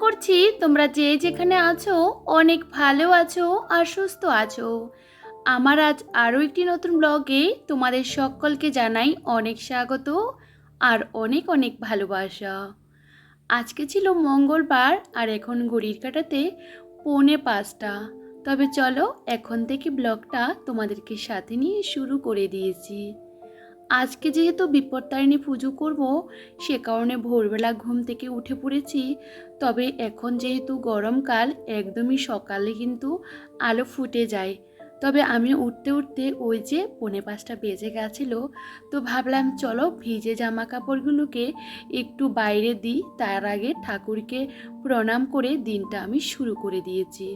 করছি, তোমরা যে যেখানে আছো, অনেক ভালো আছো আর সুস্থ আছো। আমার আজ আরও একটি নতুন ব্লগে তোমাদের সকলকে জানাই অনেক স্বাগত আর অনেক অনেক ভালোবাসা। আজকে ছিল মঙ্গলবার আর এখন ঘড়ির কাটাতে পৌনে পাঁচটা। তবে চলো এখন থেকে ব্লগটা তোমাদেরকে সাথে নিয়ে শুরু করে দিয়েছি। আজকে যেহেতু বিপত্তারিণী পুজো করব, সে কারণে ভোরবেলা ঘুম থেকে উঠে পড়েছি। তবে এখন যেহেতু গরমকাল, একদমই সকালে কিন্তু আলো ফুটে যায়। তবে আমি উঠতে উঠতে ওই যে পৌনে পাঁচটা বেজে গেছিল, তো ভাবলাম চলো ভিজে জামা কাপড়গুলোকে একটু বাইরে দিই। তার আগে ঠাকুরকে প্রণাম করে দিনটা আমি শুরু করে দিয়েছি।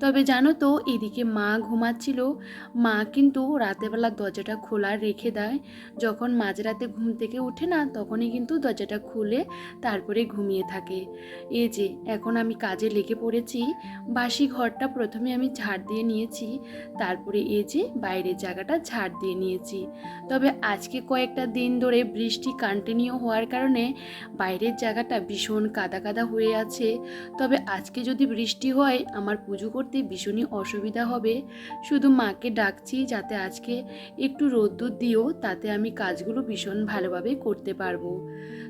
তবে জানো তো, এদিকে মা ঘুমাচ্ছিল। মা কিন্তু রাতেরবেলা দরজাটা খোলা রেখে দেয়। যখন মাঝরাতে ঘুম থেকে উঠে না, তখনই কিন্তু দরজাটা খুলে তারপরে ঘুমিয়ে থাকে। এই যে, এখন আমি কাজে লেগে পড়েছি। বাসি ঘরটা প্রথমে আমি ঝাড় দিয়ে নিয়েছি। তারপরে এই যে, বাইরের জায়গাটা ঝাড় দিয়ে নিয়েছি। তবে আজকে কয়েকটা দিন ধরে বৃষ্টি কন্টিনিউ হওয়ার কারণে বাইরের জায়গাটা ভীষণ কাদা কাদা হয়ে আছে। তবে আজকে যদি বৃষ্টি হয়, আমার পুজো করতে ভীষণই অসুবিধা হবে। শুধু মাকে ডাকছি যাতে আজকে একটু রোদ্দুর দিও, তাতে আমি কাজগুলো ভীষণ ভালোভাবে করতে পারব।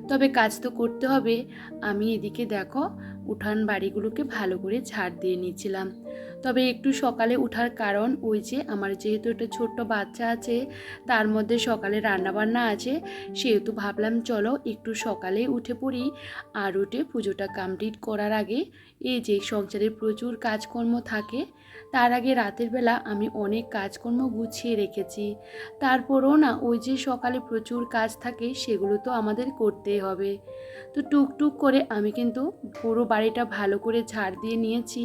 তবে কাজ তো করতে হবে। আমি এদিকে দেখো উঠান বাড়িগুলোকে ভালো করে ঝাড় দিয়ে নিয়েছিলাম। তবে একটু সকালে উঠার কারণ ওই যে আমার যেহেতু একটা ছোট্ট বাচ্চা আছে, তার মধ্যে সকালে রান্নাবান্না আছে, সেহেতু ভাবলাম চলো একটু সকালে উঠে পড়ি আর উঠে পুজোটা কমপ্লিট করার আগে এই যে সংসারে প্রচুর কাজকর্ম থাকে তার আগে রাতের বেলা আমি অনেক কাজকর্ম গুছিয়ে রেখেছি। তারপরও না ওই যে সকালে প্রচুর কাজ থাকে সেগুলো তো আমাদের করতেই হবে। তো টুকটুক করে আমি কিন্তু পুরো বাড়িটা ভালো করে ঝাড় দিয়ে নিয়েছি।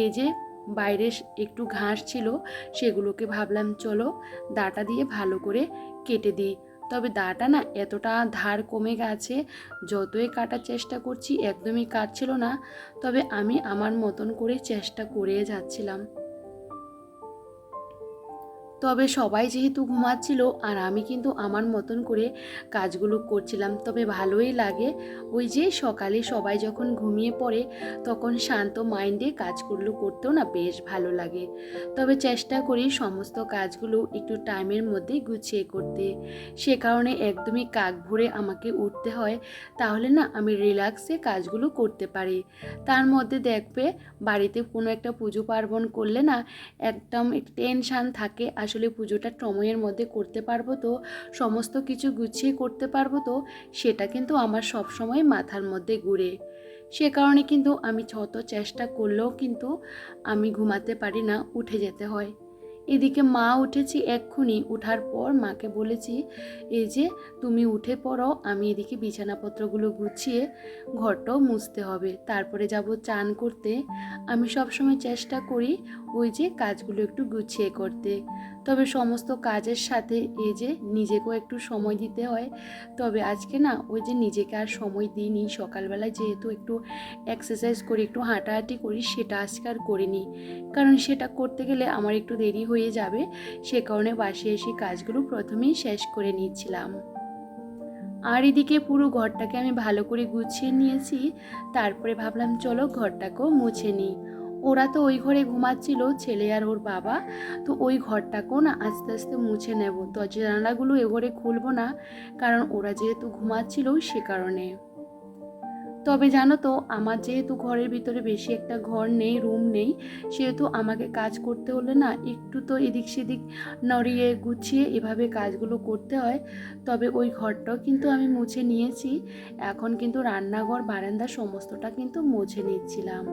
এই যে বাইরে একটু ঘাস ছিল সেগুলোকে ভাবলাম চলো দাটা দিয়ে ভালো করে কেটে দিই। তবে দাটা না এতটা ধার কমে গেছে, যতই কাটার চেষ্টা করছি একদমই কাটছিল না, তবে আমি আমার মতন করে চেষ্টা করে যাচ্ছিলাম। তবে সবাই যেহেতু ঘুমাচ্ছিল আর আমি কিন্তু আমার মতন করে কাজগুলো করছিলাম, তবে ভালোই লাগে। ওই যে সকালে সবাই যখন ঘুমিয়ে পড়ে, তখন শান্ত মাইন্ডে কাজগুলো করতেও না বেশ ভালো লাগে। তবে চেষ্টা করি সমস্ত কাজগুলো একটু টাইমের মধ্যে গুছিয়ে করতে। সে কারণে একদমই কাক ভরে আমাকে উঠতে হয়, তাহলে না আমি রিল্যাক্সে কাজগুলো করতে পারি। তার মধ্যে দেখবে বাড়িতে কোনো একটা পুজো পার্বণ করলে না একদম টেনশান থাকে আসলে পুজোটা সময়ের মধ্যে করতে পারব তো, সমস্ত কিছু গুছিয়ে করতে পারব তো, সেটা কিন্তু আমার সব সময় মাথার মধ্যে ঘুরে। সে কারণে কিন্তু আমি ছত চেষ্টা করলেও কিন্তু আমি ঘুমাতে পারি না, উঠে যেতে হয়। এদিকে মা উঠেছি এক্ষুনি। উঠার পর মাকে বলেছি, এই যে তুমি উঠে পড়ো, আমি এদিকে বিছানাপত্রগুলো গুছিয়ে ঘরটাও মুছতে হবে। তারপরে যাব চান করতে। আমি সবসময় চেষ্টা করি ওই যে কাজগুলো একটু গুছিয়ে করতে। তবে সমস্ত কাজের সাথে এই যে নিজেকেও একটু সময় দিতে হয়। তবে আজকে না ওই যে নিজেকে আর সময় দিইনি। সকালবেলায় যেহেতু একটু এক্সারসাইজ করি, একটু হাঁটাহাঁটি করি, সেটা আজকে আর করিনি। কারণ সেটা করতে গেলে আমার একটু দেরি হয়ে যাবে। সে কারণে বাসে এসে কাজগুলো প্রথমেই শেষ করে নিচ্ছিলাম। আর এদিকে পুরো ঘরটাকে আমি ভালো করে গুছিয়ে নিয়েছি। তারপরে ভাবলাম, চলো ঘরটাকেও মুছে নিই। ওরা তো ওই ঘরে ঘুমাচ্ছিল, ছেলে আর ওর বাবা। তো ওই ঘরটাকেও না আস্তে আস্তে মুছে নেব। দরজা জানালাগুলো এ ঘরে খুলবো না, কারণ ওরা যেহেতু ঘুমাচ্ছিল সে কারণে। তবে জানো তো, আমার যেহেতু ঘরের ভিতরে বেশি একটা ঘর নেই রুম নেই, সেহেতু আমাকে কাজ করতে হলে না একটু তো এদিক সেদিক নড়িয়ে গুছিয়ে এভাবে কাজগুলো করতে হয়। তবে ওই ঘরটাও কিন্তু আমি মুছে নিয়েছি। এখন কিন্তু রান্নাঘর, বারান্দা সমস্তটা কিন্তু মুছে নিচ্ছিলাম।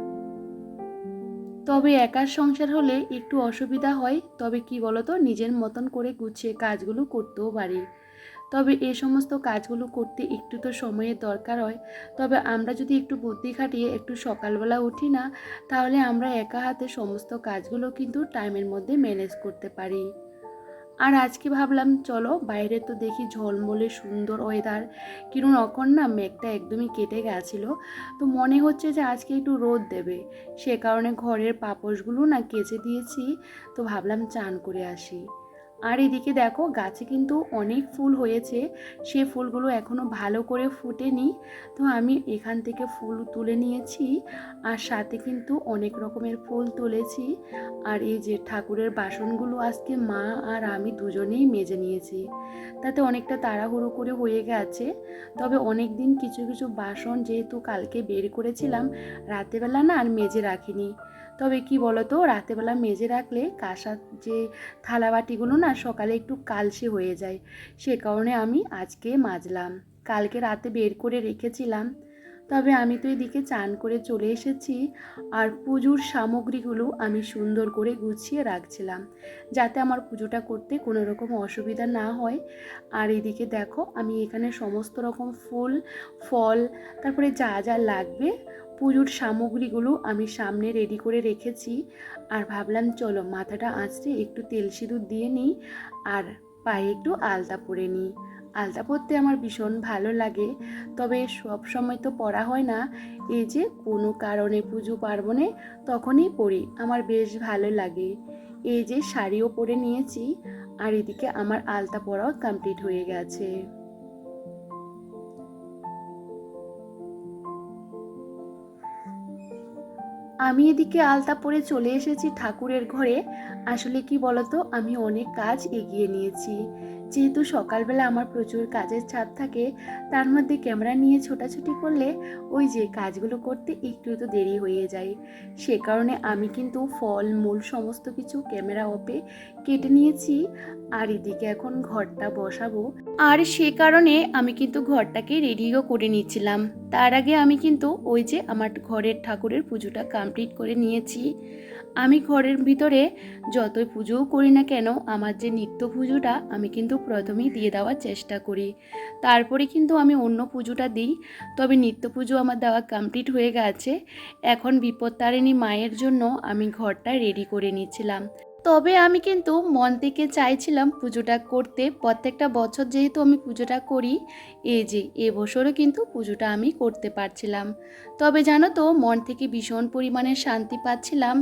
তবে একার সংসার হলে একটু অসুবিধা হয়। তবে কি বলতো, নিজের মতন করে গুছিয়ে কাজগুলো করতেও পারি। তবে এ সমস্ত কাজগুলো করতে একটু তো সময়ের দরকার হয়। তবে আমরা যদি একটু বুদ্ধি খাটিয়ে একটু সকালবেলা উঠি না, তাহলে আমরা একা হাতে সমস্ত কাজগুলো কিন্তু টাইমের মধ্যে ম্যানেজ করতে পারি। আর আজকে ভাবলাম, চলো বাইরে তো দেখি ঝলমলে সুন্দর ওয়েদার কিরণ অকন না মেঘটা একদমই কেটে গেছিল। তো মনে হচ্ছে যে আজকে একটু রোদ দেবে। সে কারণে ঘরের পাপোশগুলো না কেচে দিয়েছি। তো ভাবলাম চান করে আসি। আর এদিকে দেখো, গাছে কিন্তু অনেক ফুল হয়েছে। সে ফুলগুলো এখনও ভালো করে ফুটেনি। তো আমি এখান থেকে ফুল তুলে নিয়েছি আর সাথে কিন্তু অনেক রকমের ফুল তুলেছি। আর এই যে ঠাকুরের বাসনগুলো আজকে মা আর আমি দুজনেই মেজে নিয়েছি। তাতে অনেকটা তাড়াহুড়ো করে হয়ে গেছে। তবে অনেক দিন কিছু কিছু বাসন যেহেতু কালকে বের করেছিলাম রাতেবেলা না আর মেজে রাখিনি। তবে কি বলতো রাতেবেলা মেজে রাখলে কাঁসার যে থালাবাটিগুলো না সকালে একটু কালসে হয়ে যায়। সে কারণে আমি আজকে মাজলাম। কালকে রাতে বের করে রেখেছিলাম। তবে আমি তো এদিকে চান করে চলে এসেছি আর পুজোর সামগ্রীগুলো আমি সুন্দর করে গুছিয়ে রাখছিলাম, যাতে আমার পুজোটা করতে কোনো রকম অসুবিধা না হয়। আর এদিকে দেখো, আমি এখানে সমস্ত রকম ফুল, ফল, তারপরে যা যা লাগবে পুজোর সামগ্রীগুলো আমি সামনে রেডি করে রেখেছি। আর ভাবলাম, চলো মাথাটা আঁচড়ে একটু তেল সিঁদুর দিয়ে নিই আর পায়ে একটু আলতা পরে নিই। আলতা পরতে আমার ভীষণ ভালো লাগে। তবে সব সময় তো পরা হয় না। এই যে কোনো কারণে পুজো পার্বণে তখনই পরি, আমার বেশ ভালো লাগে। এই যে শাড়িও পরে নিয়েছি, আর এদিকে আমার আলতা পরাও কমপ্লিট হয়ে গেছে। আমি এদিকে আলতা পরে চলে এসেছি ঠাকুরের ঘরে। আসলে কি বলতো, আমি অনেক কাজ এগিয়ে নিয়েছি। যেহেতু সকালবেলা আমার প্রচুর কাজের চাপ থাকে, তার মধ্যে ক্যামেরা নিয়ে ছোটাছুটি করলে ওই যে কাজগুলো করতে একটু তো দেরি হয়ে যায়। সে কারণে আমি কিন্তু ফল, মূল সমস্ত কিছু ক্যামেরা অপে কেটে নিয়েছি আর এদিকে এখন ঘরটা বসাবো। আর সে কারণে আমি কিন্তু ঘরটাকে রেডিও করে নিচ্ছিলাম। তার আগে আমি কিন্তু ওই যে আমার ঘরের ঠাকুরের পুজোটা কমপ্লিট করে নিয়েছি। আমি ঘরের ভিতরে যতই পুজোও করি না কেন, আমার যে নিত্য পুজোটা আমি কিন্তু প্রথমেই দিয়ে দেওয়ার চেষ্টা করি। তারপরে কিন্তু আমি অন্য পুজোটা দিই, তবে নিত্য পুজো আমার দেওয়া কমপ্লিট হয়ে গেছে। এখন বিপত্তারিণী মায়ের জন্য আমি ঘরটা রেডি করে নিচ্ছিলাম। তবে আমি কিন্তু মন থেকে চাইছিলাম পুজোটা করতে। প্রত্যেকটা বছর যেহেতু আমি পুজোটা করি, এই যে এবছরও কিন্তু পুজোটা আমি করতে পারছিলাম। তবে জানো তো, মন থেকে ভীষণ পরিমাণে শান্তি পাচ্ছিলাম।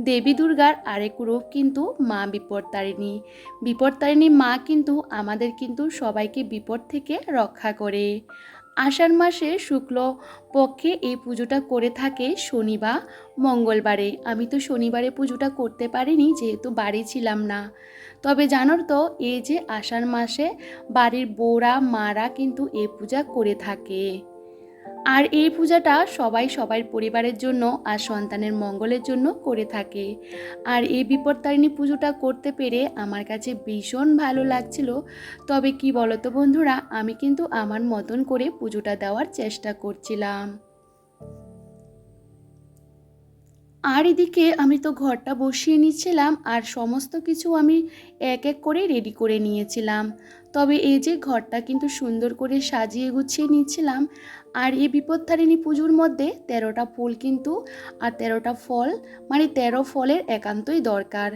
দেবী দুর্গার আরেক রূপ কিন্তু মা বিপদতারিণী বিপদতারিণী মা কিন্তু আমাদের কিন্তু সবাইকে বিপদ থেকে রক্ষা করে। আষাঢ় মাসে শুক্ল পক্ষে এই পুজোটা করে থাকে শনি বা মঙ্গলবারে। আমি তো শনিবারে পুজোটা করতে পারিনি, যেহেতু বাড়ি ছিলাম না। তবে জানো তো এই যে আষাঢ় মাসে বাড়ির বোরা মারা কিন্তু এই পূজা করে থাকে। আর এই পূজাটা সবাই সবাই পরিবারের জন্য আর সন্তানের মঙ্গলের জন্য করে থাকে। আর এই বিপত্তারিণী পুজোটা করতে পেরে আমার কাছে ভীষণ ভালো লাগছিল। তবে কি বলতো বন্ধুরা, আমি কিন্তু আমার মতন করে পুজোটা দেওয়ার চেষ্টা করছিলাম। আর এদিকে আমি তো ঘরটা বসিয়ে নিচ্ছিলাম আর সমস্ত কিছু আমি এক এক করে রেডি করে নিয়েছিলাম। তবে এই যে ঘরটা কিন্তু সুন্দর করে সাজিয়ে গুছিয়ে নিচ্ছিলাম, আর এই বিপত্তারিণী পুজোর মধ্যে তেরোটা ফুল কিন্তু আর তেরোটা ফল মানে তেরো ফলের একান্তই দরকার।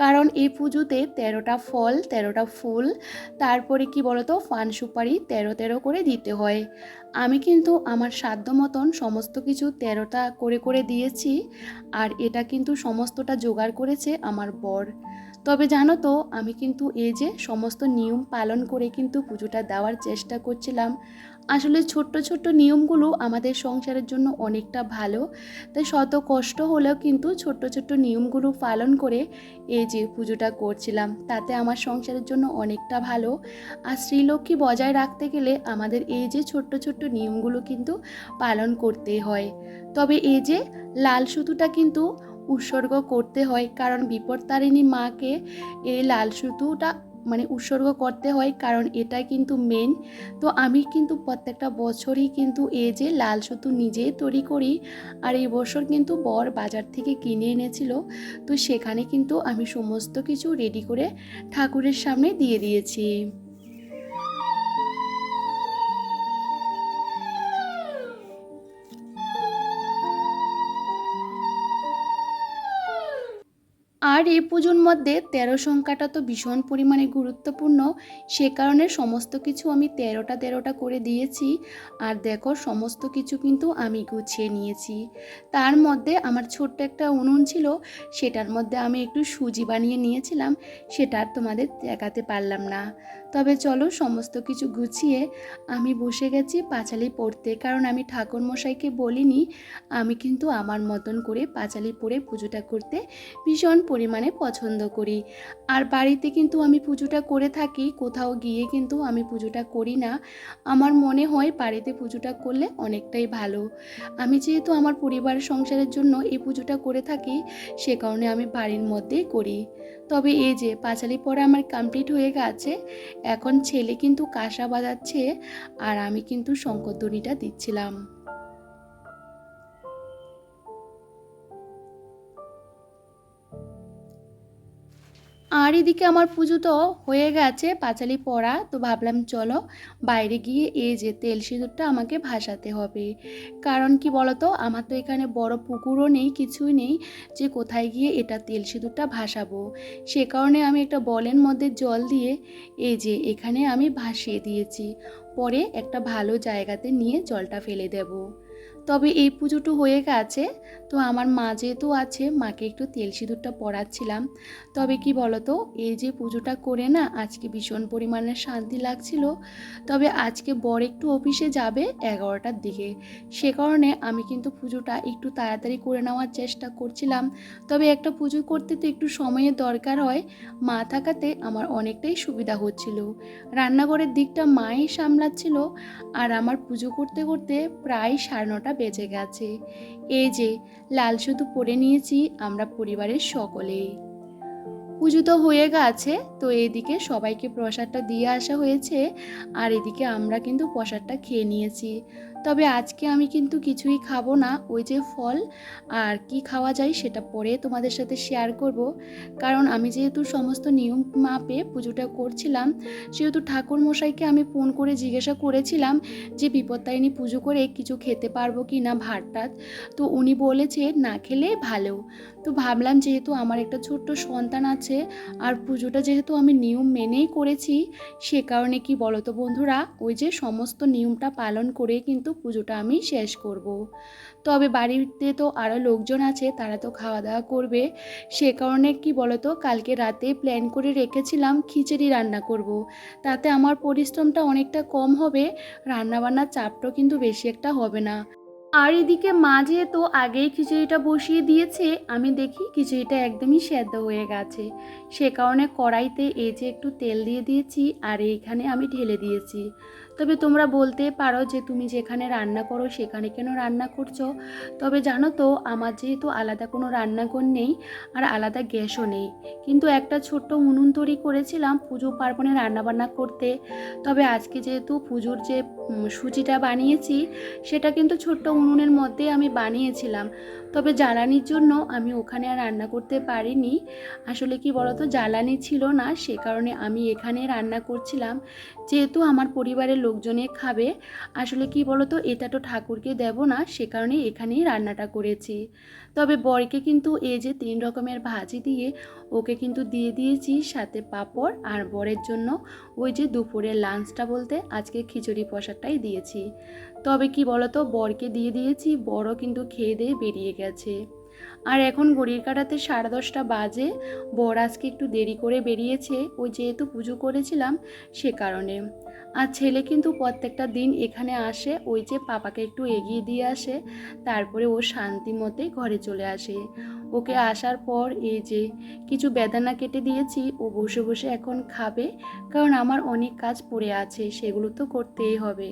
কারণ এই পুজোতে তেরোটা ফল, তেরোটা ফুল, তারপরে কি বলতো, ফান সুপারি তেরো তেরো করে দিতে হয়। আমি কিন্তু আমার সাধ্য মতন সমস্ত কিছু তেরোটা করে করে দিয়েছি, আর এটা কিন্তু সমস্তটা জোগাড় করেছে আমার বর। তবে জানো তো, আমি কিন্তু এই যে সমস্ত নিয়ম পালন করে কিন্তু পুজোটা দেওয়ার চেষ্টা করছিলাম। আসলে ছোট্ট ছোট্ট নিয়মগুলো আমাদের সংসারের জন্য অনেকটা ভালো। তাই শত কষ্ট হলেও কিন্তু ছোট্ট ছোট্ট নিয়মগুলো পালন করে এই যে পুজোটা করছিলাম। তাতে আমার সংসারের জন্য অনেকটা ভালো। আর শ্রীলক্ষ্মী বজায় রাখতে গেলে আমাদের এই যে ছোট্ট ছোট্ট নিয়মগুলো কিন্তু পালন করতে হয়। তবে এই যে লাল সুতুটা কিন্তু উৎসর্গ করতে হয়, কারণ বিপত্তারিণী মাকে এই লাল সুতুটা মানে উৎসর্গ করতে হয়, কারণ এটা কিন্তু মেন তো আমি কিন্তু প্রত্যেকটা বছরই কিন্তু এই যে লাল সুতো নিজেই তৈরি করি, আর এই বছর কিন্তু বর বাজার থেকে কিনে এনেছিল। তো সেখানে কিন্তু আমি সমস্ত কিছু রেডি করে ঠাকুরের সামনে দিয়ে দিয়েছি। আর এই পুজোর মধ্যে তেরো সংখ্যাটা তো ভীষণ পরিমাণে গুরুত্বপূর্ণ। সে কারণে সমস্ত কিছু আমি তেরোটা তেরোটা করে দিয়েছি। আর দেখো, সমস্ত কিছু কিন্তু আমি গুছিয়ে নিয়েছি। তার মধ্যে আমার ছোট্ট একটা উনুন ছিল, সেটার মধ্যে আমি একটু সুজি বানিয়ে নিয়েছিলাম, সেটা আর তোমাদের দেখাতে পারলাম না। তবে চলো, সমস্ত কিছু গুছিয়ে আমি বসে গেছি পাঁচালি পড়তে। কারণ আমি ঠাকুর মশাইকে বলিনি, আমি কিন্তু আমার মতন করে পাঁচালি পড়ে পুজোটা করতে ভীষণ পরিমাণে পছন্দ করি। আর বাড়িতে কিন্তু আমি পুজোটা করে থাকি, কোথাও গিয়ে কিন্তু আমি পুজোটা করি না। আমার মনে হয় বাড়িতে পুজোটা করলে অনেকটাই ভালো। আমি যেহেতু আমার পরিবার সংসারের জন্য এই পুজোটা করে থাকি, সে কারণে আমি বাড়ির মধ্যেই করি। তবে এই যে পাঁচালি পড়া আমার কমপ্লিট হয়ে গেছে, এখন ছেলে কিন্তু কাঁসা বাজাচ্ছে, আর আমি কিন্তু শঙ্করধ্বনিটা দিচ্ছিলাম। আর এদিকে আমার পুজো তো হয়ে গেছে, পাঁচালি পড়া, তো ভাবলাম চলো বাইরে গিয়ে এই যে তেল সিঁদুরটা আমাকে ভাসাতে হবে। কারণ কি বলতো, আমার তো এখানে বড় পুকুরও নেই, কিছুই নেই, যে কোথায় গিয়ে এটা তেল সিঁদুরটা ভাসাবো? সে কারণে আমি একটা বলের মধ্যে জল দিয়ে এই যে এখানে আমি ভাসিয়ে দিয়েছি। পরে একটা ভালো জায়গাতে নিয়ে জলটা ফেলে দেবো। তবে এই পুজোটা হয়ে গেছে। তো আমার মা যেহেতু আছে, মাকে একটু তেল সিঁদুরটা পরাচ্ছিলাম। তবে কি বলতো, এই যে পুজোটা করে না, আজকে ভীষণ পরিমাণে শান্তি লাগছিল। তবে আজকে বর একটু অফিসে যাবে এগারোটার দিকে। সে কারণে আমি কিন্তু পুজোটা একটু তাড়াতাড়ি করে নেওয়ার চেষ্টা করছিলাম। তবে একটা পুজো করতে তো একটু সময়ের দরকার হয়, মা থাকাতে আমার অনেকটাই সুবিধা হচ্ছিল। রান্নাঘরের দিকটা মাই সামলাচ্ছিল, আর আমার পুজো করতে করতে প্রায় সাড়ে নটা বেজে গেছে। এই যে, লাল শুধু পরে নিয়েছি আমরা পরিবারের সকলেই। পুজো তো হয়ে গেছে, তো এদিকে সবাইকে প্রসাদটা দিয়ে আসা হয়েছে, আর এদিকে আমরা কিন্তু প্রসাদটা খেয়ে নিয়েছি। তবে আজকে আমি কিন্তু কিছুই খাব না, ওই যে ফল। আর কি খাওয়া যায় সেটা পরে তোমাদের সাথে শেয়ার করব। কারণ আমি যেহেতু সমস্ত নিয়ম মাপে পুজোটা করছিলাম, সেহেতু ঠাকুর মশাইকে আমি ফোন করে জিজ্ঞাসা করেছিলাম যে বিপত্তারিণী পুজো করে কিছু খেতে পারব কি না ভাত টাত তো উনি বলেছে, না খেলে ভালো। তো ভাবলাম যেহেতু আমার একটা ছোট্ট সন্তান আছে, আর পুজোটা যেহেতু আমি নিয়ম মেনেই করেছি, সে কারণে কি বলতো বন্ধুরা, ওই যে সমস্ত নিয়মটা পালন করে কিন্তু পুজোটা আমি শেষ করব। তবে বাড়িতে তো আরও লোকজন আছে, তারা তো খাওয়া দাওয়া করবে সে কারণে কি বলতো, কালকে রাতে প্ল্যান করে রেখেছিলাম খিচুড়ি রান্না করব। তাতে আমার পরিশ্রমটা অনেকটা কম হবে, রান্নাবান্নার চাপটাও কিন্তু বেশি একটা হবে না আর এদিকে মা যেহেতু আগেই খিচুড়িটা বসিয়ে দিয়েছে, আমি দেখি খিচুড়িটা একদমই সেদ্ধ হয়ে গেছে সে কারণে কড়াইতে এই যে একটু তেল দিয়ে দিয়েছি, আর এইখানে আমি ঢেলে দিয়েছি তবে তোমরা বলতে পারো যে তুমি যেখানে রান্না করো, সেখানে কেন রান্না করছ। তবে জানো তো, আমার যেহেতু আলাদা কোনো রান্নাঘর নেই আর আলাদা গ্যাসও নেই। কিন্তু একটা ছোট্ট উনুন তৈরি করেছিলাম পুজো পার্বণে রান্নাবান্না করতে। তবে আজকে যেহেতু পুজোর যে সুজিটা বানিয়েছি, সেটা কিন্তু ছোট্ট উনুনের মধ্যে আমি বানিয়েছিলাম। তবে জ্বালানির জন্য আমি ওখানে আর রান্না করতে পারিনি। আসলে কি বলতো, জ্বালানি ছিল না, সে কারণে আমি এখানে রান্না করছিলাম। যেহেতু আমার পরিবারের লোকজনে খাবে। আসলে কি বলো তো এটা তো ঠাকুরকে দেব না, সে কারণে এখানেই রান্নাটা করেছি। তবে বরকে কিন্তু এই যে তিন রকমের ভাজি দিয়ে ওকে কিন্তু দিয়ে দিয়েছি, সাথে পাঁপড় আর বরের জন্য ওই যে দুপুরের লাঞ্চটা বলতে আজকে খিচুড়ি প্রসাদটাই দিয়েছি। তবে কি বলতো, বরকে দিয়ে দিয়েছি বড় কিন্তু খেয়ে দিয়ে বেরিয়ে গেছে। আর এখন ঘড়ির কাটাতে সাড়ে দশটা বাজে। বর আজকে একটু দেরি করে বেরিয়েছে। ওই যেহেতু পুজো করেছিলাম সে কারণে। আর ছেলে কিন্তু প্রত্যেকটা দিন এখানে আসে। ওই যে পাপাকে একটু এগিয়ে দিয়ে আসে। তারপরে ও শান্তি মতে ঘরে চলে আসে। ওকে আসার পর এই যে কিছু বেদানা কেটে দিয়েছি, ও বসে বসে এখন খাবে। কারণ আমার অনেক কাজ পড়ে আছে, সেগুলো তো করতেই হবে।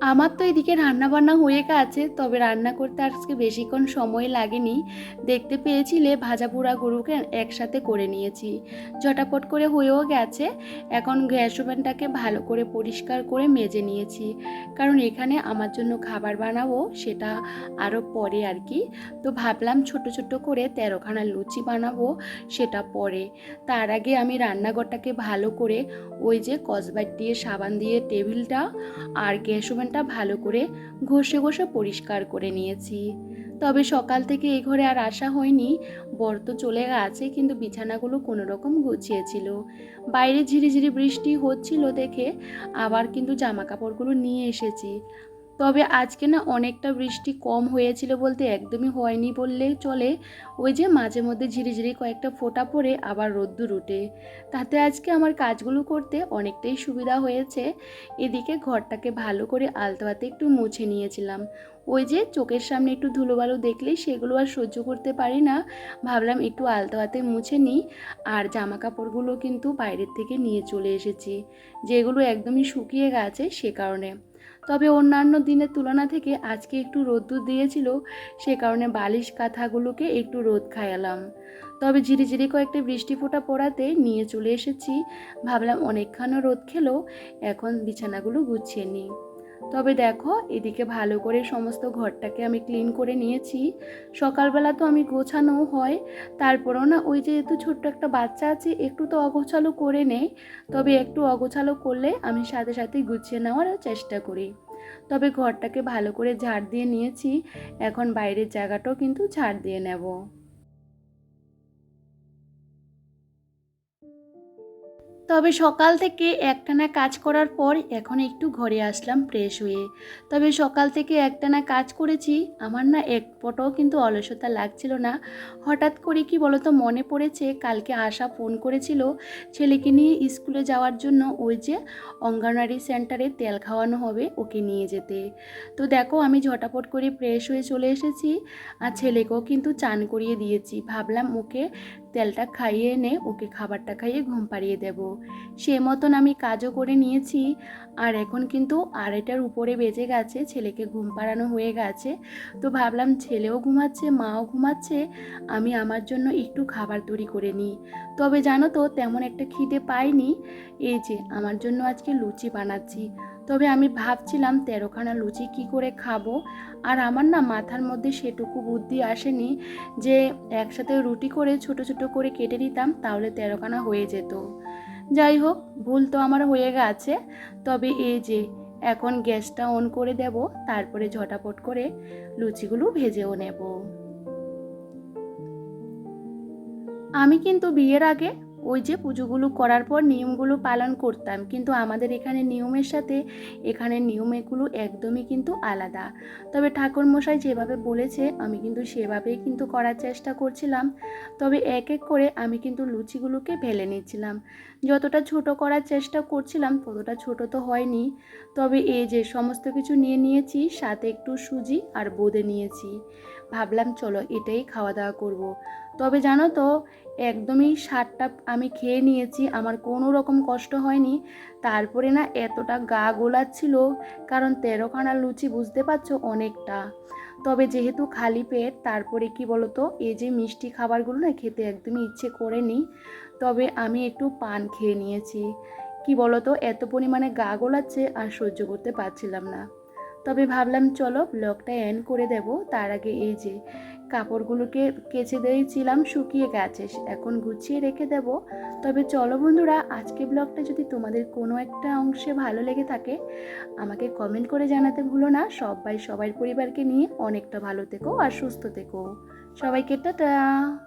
আমার তো এদিকে রান্না বান্না হয়ে গেছে, তবে রান্না করতে আজকে বেশিক্ষণ সময় লাগেনি। দেখতে পেয়েছিলে ভাজা পোড়া গরুকে একসাথে করে নিয়েছি। ঝটাপট করে হয়েও গেছে, এখন গ্যাস ওভেনটাকে ভালো করে পরিষ্কার করে মেজে নিয়েছি। কারণ এখানে আমার জন্য খাবার বানাবো, সেটা আরও পরে আর কি। তো ভাবলাম ছোট ছোট করে তেরোখানা লুচি বানাবো, সেটা পরে। তার আগে আমি রান্নাঘরটাকে ভালো করে ওই যে কসবাইট দিয়ে, সাবান দিয়ে, টেবিলটা আর গ্যাস ওভেনটা ঘরটা ভালো করে ঘষে ঘষে পরিষ্কার করে নিয়েছি। তবে সকাল থেকে এ ঘরে আর আসা হয়নি। বর তো চলে গেছে, কিন্তু বিছানাগুলো কোনো রকম গুছিয়েছিল। বাইরে ঝিরিঝিরি বৃষ্টি হচ্ছিল দেখে, আবার কিন্তু জামা কাপড়গুলো নিয়ে এসেছি। তবে আজকে না অনেকটা বৃষ্টি কম হয়েছিল বলতে একদমই হয়নি বললেই চলে। ওই যে মাঝে মধ্যে ঝিরিঝিরি কয়েকটা ফোটা পড়ে আবার রোদ্দুর উঠে তাতে আজকে আমার কাজগুলো করতে অনেকটাই সুবিধা হয়েছে। এদিকে ঘরটাকে ভালো করে আলতোয়াতে একটু মুছে নিয়েছিলাম। ওই যে চোখের সামনে একটু ধুলোবালু দেখলেই সেগুলো আর সহ্য করতে পারি না। ভাবলাম একটু আলতোয়াতে মুছে নিই। আর জামা কাপড়গুলো কিন্তু বাইরের থেকে নিয়ে চলে এসেছি। যেগুলো একদমই শুকিয়ে গেছে সে কারণে। তবে অন্যান্য দিনের তুলনা থেকে আজকে একটু রোদ্দুর দিয়েছিল, সে কারণে বালিশ কাঁথাগুলোকে একটু রোদ খায়ালাম তবে ঝিরিঝিরি কয়েকটা বৃষ্টি ফোঁটা পড়াতে নিয়ে চলে এসেছি। ভাবলাম অনেকখানো রোদ খেলো, এখন বিছানাগুলো গুছিয়ে নিই। তবে দেখো, এদিকে ভালো করে সমস্ত ঘরটাকে আমি ক্লিন করে নিয়েছি। সকালবেলা তো আমি গোছানো হয়, তারপরেও না ওই যেহেতু ছোট্ট একটা বাচ্চা আছে, একটু তো অগোছালো করে নেই। তবে একটু অগোছালো করলে আমি সাথে সাথে গুছিয়ে নেওয়ার চেষ্টা করি। তবে ঘরটাকে ভালো করে ঝাড় দিয়ে নিয়েছি, এখন বাইরের জায়গাটাও কিন্তু ঝাড় দিয়ে নেব। তবে সকাল থেকে একটানা কাজ করার পর এখন একটু ঘরে আসলাম ফ্রেশ হয়ে। তবে সকাল থেকে একটানা কাজ করেছি, আমার না এক পটাও কিন্তু অলসতা লাগছিল না। হঠাৎ করে কি বলতো মনে পড়েছে, কালকে আশা ফোন করেছিল ছেলেকে নিয়ে স্কুলে যাওয়ার জন্য ওই যে অঙ্গনওয়াড়ি সেন্টারে তেল খাওয়ানো হবে ওকে নিয়ে যেতে। তো দেখো আমি ঝটাপট করে ফ্রেশ হয়ে চলে এসেছি আর ছেলেকেও কিন্তু চান করিয়ে দিয়েছি। ভাবলাম ওকে তেলটা খাইয়ে এনে ওকে খাবারটা খাইয়ে ঘুম পাড়িয়ে দেব। সে মতন আমি কাজও করে নিয়েছি, আর এখন কিন্তু আড়াইটার উপরে বেজে গেছে, ছেলেকে ঘুম পাড়ানো হয়ে গেছে। তো ভাবলাম ছেলেও ঘুমাচ্ছে, মাও ঘুমাচ্ছে, আমি আমার জন্য একটু খাবার তৈরি করে নিই। তবে জানো তো, তেমন একটা খিদে পাইনি। এই যে, আমার জন্য আজকে লুচি বানাচ্ছি। তবে আমি ভাবছিলাম তেরোখানা লুচি কি করে খাব? আর আমার না মাথার মধ্যে সেটুকু বুদ্ধি আসেনি যে একসাথে রুটি করে ছোট ছোট করে কেটে নিতাম, তাহলে তেরোখানা হয়ে যেত। যাই হোক, ভুল তো আমার হয়ে গেছে। তবে এই যে, এখন গ্যাসটা অন করে দেব, তারপরে ঝটাপট করে লুচিগুলো ভেজেও নেব। আমি কিন্তু বিয়ের আগে ওই যে পুজোগুলো করার পর নিয়মগুলো পালন করতাম। কিন্তু আমাদের এখানে নিয়মের সাথে এখানে নিয়ম এগুলো একদমই কিন্তু আলাদা। তবে ঠাকুরমশাই যেভাবে বলেছে, আমি কিন্তু সেভাবেই কিন্তু করার চেষ্টা করছিলাম। তবে এক এক করে আমি কিন্তু লুচিগুলোকে ফেলে নিচ্ছিলাম। যতটা ছোট করার চেষ্টা করছিলাম, ততটা ছোট তো হয়নি। তবে এই যে সমস্ত কিছু নিয়ে নিয়েছি, সাথে একটু সুজি আর বোঁদে নিয়েছি। ভাবলাম, চলো এটাই খাওয়া দাওয়া করব। তবে জানো তো একদমই সারটা আমি খেয়ে নিয়েছি, আমার কোনো রকম কষ্ট হয়নি। তারপরে না এতটা গা গোলাচ্ছিল, কারণ তেরোখানা লুচি বুঝতে পারছ অনেকটা। তবে যেহেতু খালি পেট, তারপরে কি বলতো, এই যে মিষ্টি খাবারগুলো না খেতে একদমই ইচ্ছে করেনি, তবে আমি একটু পান খেয়ে নিয়েছি। কি বলতো, এত পরিমাণে গা গোলাচ্ছে আর সহ্য করতে পারছিলাম না। তবে ভাবলাম চলো ব্লগটা এন্ড করে দেব, তার আগে এই যে কাপড়গুলোকে কেচে দিয়েছিলাম, শুকিয়ে গেছে। এখন গুছিয়ে রেখে দেব। তবে চলো বন্ধুরা, আজকে ব্লগটা যদি তোমাদের কোনো একটা অংশে ভালো লেগে থাকে, আমাকে কমেন্ট করে জানাতে ভুলো না। সবাই, সবার পরিবারকে নিয়ে অনেকটা ভালো থেকো আর সুস্থ থেকো। সবাইকে টাটা!